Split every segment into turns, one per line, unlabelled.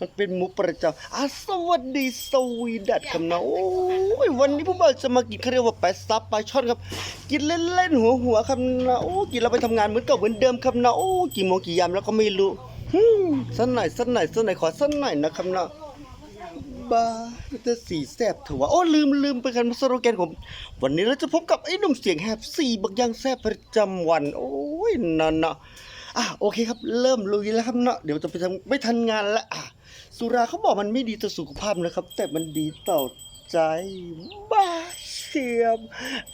มันเป็นมุกประจำอะสวัสดีสวีดัตครับนะโอ้ยวันนี้ผมบอกจะมากินเขาเรียกว่าแปซับปลาช่อนครับ กินเล่นๆหัวหัวครับนะโอ้กินเราไปทำงานเหมือนเก่าเหมือนเดิมครับนะโอ้กี่โมงกี่ยามแล้วก็ไม่รู้ฮึสักหน่อยสักหน่อยสักหน่อยขอสักหน่อยนะครับนะบ้าจะสีแสบเถอะวะโอ้ลืมลืมไปกันสโลแกนผมวันนี้เราจะพบกับไอ้หนุ่มเสียงแหบสี่บักยังแสบประจำวัน โอ้ยนั่นนะ อะโอเคครับ เริ่มลุยแล้วครับเนาะเดี๋ยวจะไปทำไม่ทันงานละอะสุราเขาบอกมันไม่ดีต่อสุขภาพนะครับ แต่มันดีต่อใจบ้าเชียม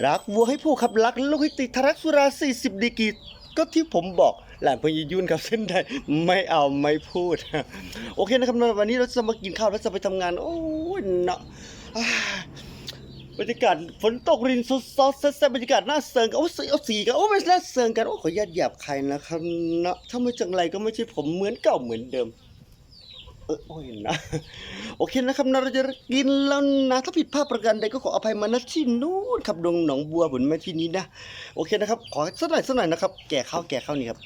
รักวัวให้ผู้ขับรักลูกให้ติดทารักสุรา 40 ดีกีก็ที่ผมบอกหลานพญยุ่นครับเส้นใดไม่เอาไม่พูด โอเคนะครับวันนี้เราจะมากินข้าวแล้วจะไปทำงาน โอ้ยเนาะ บรรยากาศฝนตกรินซดซอสแซ่บบรรยากาศน่าเซิงกันโอ้สีเอาสีกันโอ้ไม่น่าเซิงกันโอ้ขออนุญาตหยาบใครนะครับนะถ้าไม่จังไรก็ไม่ใช่ผมเหมือนเก่าเหมือนเดิมเออโอ้ยนะโอเคนะครับนะเราจะกินแล้วนะถ้าผิดพลาดประการใดก็ขออภัยมาณที่นู้นครับดงหนองบัวบนแม่ที่นี้นะโอเคนะครับ ขอสักหน่อยสักหน่อยนะครับ แก่ข้าวแก่ข้าวนี่ครับ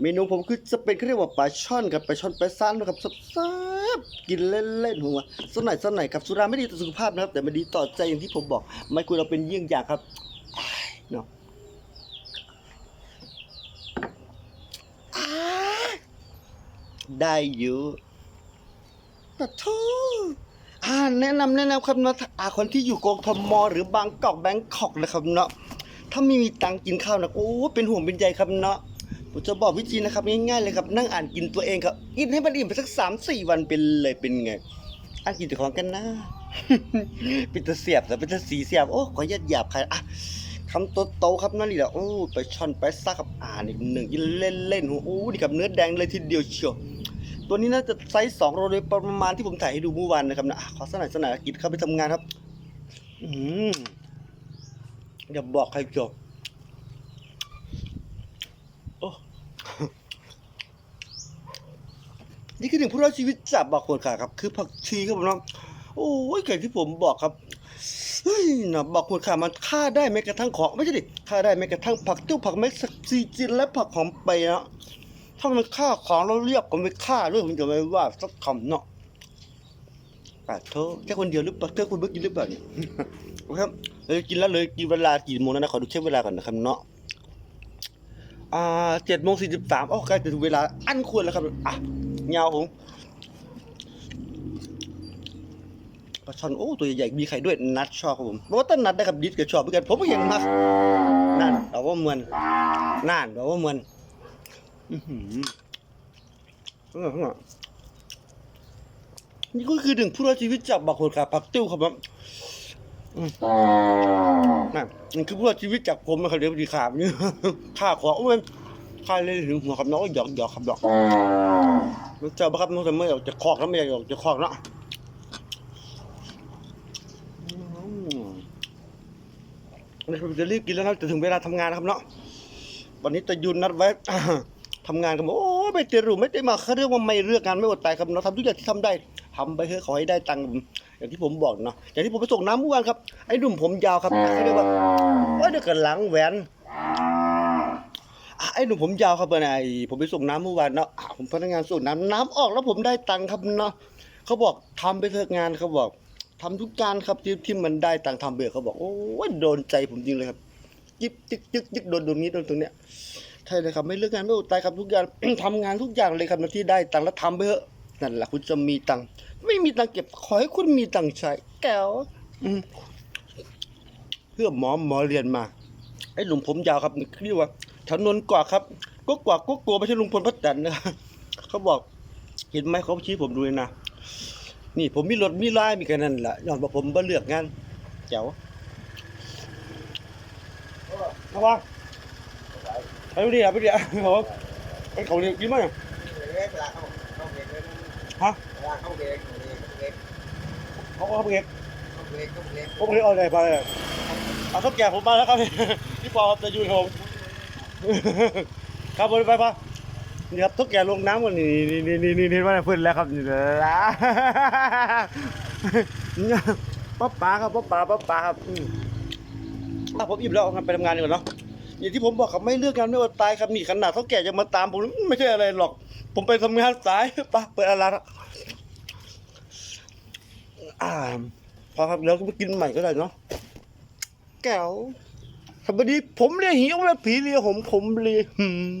เมนูผมคือจะเป็นเขาเรียกว่าปลาช่อนกับปลาช่อนปลาซ่านนะครับแซ่บๆกินเล่นๆหัวสักหน่อยสักหน่อยครับสุราไม่ดีต่อสุขภาพนะครับ แต่มันดีต่อใจอย่างที่ผมบอก ไม่ควรเราเป็นเยี่ยงอย่างครับเนาะได้อยู่แต่โทษอ่าแนะนำแนะนำครับเนาะอาคนที่อยู่กองทมหรือบางกอกแบงคอกนะครับเนาะถ้าไม่มีตังกินข้าวนะโอ้เป็นห่วงเป็นใยครับเนาะ ผมจะบอกวิธีนะครับง่ายๆเลยครับนั่งอ่านกินตัวเองครับกินให้มันอิ่มไปสักสามสี่วันเป็นเลยเป็นไงอ่านกินแต่ของกันนะเป็นตะเสียบแต่เป็นตะสีเสียบโอ้ขอยาดหยาบใครอะคำโตๆครับนั่นนี่แหละโอ้ไปช่อนไปซักครับอ่านอีกหนึ่งกินเล่นๆโอ้นี่กับเนื้อแดงเลยทีเดียวเชียวตัวนี้น่าจะไซส์สองโลโดยประมาณที่ผมถ่ายให้ดูเมื่อวานนะครับนะขอสนอยสนอยกินเข้าไปทำงานครับ อืมอย่าบอกใครเชียวโอ้ นี่คือหนึ่งผู้รอดชีวิตจากบางคนค่ะครับ คือผักชีครับผมน้องโอ้ยอย่างที่ผมบอกครับเฮ้ยนะบางคนค่ะมันฆ่าได้แม้กระทั่งของไม่ใช่ดิฆ่าได้แม้กระทั่งผักติ้วผักเม็กซีจินและผักหอมเปนะถ้ามันฆ่าของเราเรียกก็ไม่ฆ่าด้วยผมจะไม่ว่าสักคำเนาะปาโทษแค่คนเดียวหรือเปล่าเธอคนเมื่อกี้หรือเปล่าเนี่ยโอเครับเลยกินแล้วเลยกินเวลากี่โมงแล้วนะขอดูเช็คเวลาก่อนนะครับเนาะอ่าเจ็ดโมงสี่สิบสามโอ้ใกล้จะถึงเวลาอันควรแล้วครับอะ เงาผมปลาช่อนโอ้ตัวใหญ่ๆมีไข่ด้วยนัดชอบครับผมเพราะว่าต้นนัดได้ครับดิสกับชอบเหมือนกันผมก็เห็นมานั่นเราว่าเหมือนนั่นเราว่าเหมือนอื้อหือนี่ก็คือหนึ่งผู้รอดชีวิตจากบางคนครับผักติ้วครับผมอืมนั่นนี่คือผู้รอดชีวิตจากผมนะครับเดี๋ยวดีขาบนี่ข้าขอโอ้ย ข้าเลยถึงหัวครับน้องหยอกหยอกครับหยอกมันเจอปะครับน้องแต่ไม่ออกจะคอกแล้วไม่อยากออกจะคอกเนาะอืมนี่ผมจะรีบกินแล้วนะจะถึงเวลาทำงานนะครับเนาะวันนี้ตะยุนนัดไว้ทำงานกันบอกโอ้ยไม่เตรู้ไม่ได้มาเขาเรียกว่าไม่เลือกงานไม่อดตายครับเนาะทำทุกอย่างที่ทำได้ทำไปเถอะขอให้ได้ตังค์อย่างที่ผมบอกเนาะอย่างที่ผมไปส่งน้ำเมื่อวานครับไอ้หนุ่มผมยาวครับเขาเรียกว่าว่าเดี๋ยวกันหลังแหวนอะ ไอ้หนุ่มผมยาวครับเบอร์ไหนผมไปส่งน้ำเมื่อวานเนาะอะผมพนักงานส่งน้ำน้ำออกแล้วผมได้ตังค์ครับเนาะเขาบอกทำไปเถอะงานเขาบอกทำทุกการครับที่ที่มันได้ตังค์ทำเบื่อเขาบอกโอ้ยโดนใจผมจริงเลยครับยิบจึกจึกจึกโดนตรงนี้โดนตรงเนี้ยใช่เลยครับไม่เลือกงานไม่อดตายครับทุกอย่าง ทำงานทุกอย่างเลยครับที่ได้ตังค์แล้วทำไปเถอะนั่นแหละคุณจะมีตังค์ไม่มีตังค์เก็บขอให้คุณมีตังค์ใช้แก้วอืมเพื่อหมอหมอเรียนมา ไอ้หนุ่มผมยาวครับนี่เรียกว่า แถวนนกว่าครับก็กว่าก็กลัวไม่ใช่ลุงพลพัฒนันนะเขาบอกเห็นไหมเขาชี้ผมดูเลยนะนี่ผมมีรถมีไลายมีกันนั่นแหละย้อนว่าผมบ่เลือกงานแจ๋วเอาวะไปดิครับไปดิครับผมไปเขาเรียกกินมั้ยฮะเขาเขาเก็บเขาเก็บเอาอะไรไปเลยเอาเขาแก่ผมมาแล้วครับพี่ปอครับจะอยู่กับผม ครับผมไปปะนี่ครับทุกแกลงน้ำกันนี่นี่นี่นี่นี่ว่าพื้นแล้วครับนี่ละป๊าป๋าครับป๊าป๋าป๊าป๋าครับอืมอะผมอิ่มแล้วครับไปทำงานดีกว่าเนาะอย่างที่ผมบอกครับไม่เลือกงานไม่อดตายครับนี่ขนาดเท่าแก่จะมาตามผมไม่ใช่อะไรหรอก ผมไปทำงานสายปะเปิดอะไรอ่าพอครับเดี๋ยวก็ไปกินใหม่ก็ได้เนาะแก้ว สวัสดีผมเรียกหิวแล้วผีเรียกผมผมเรียกหืม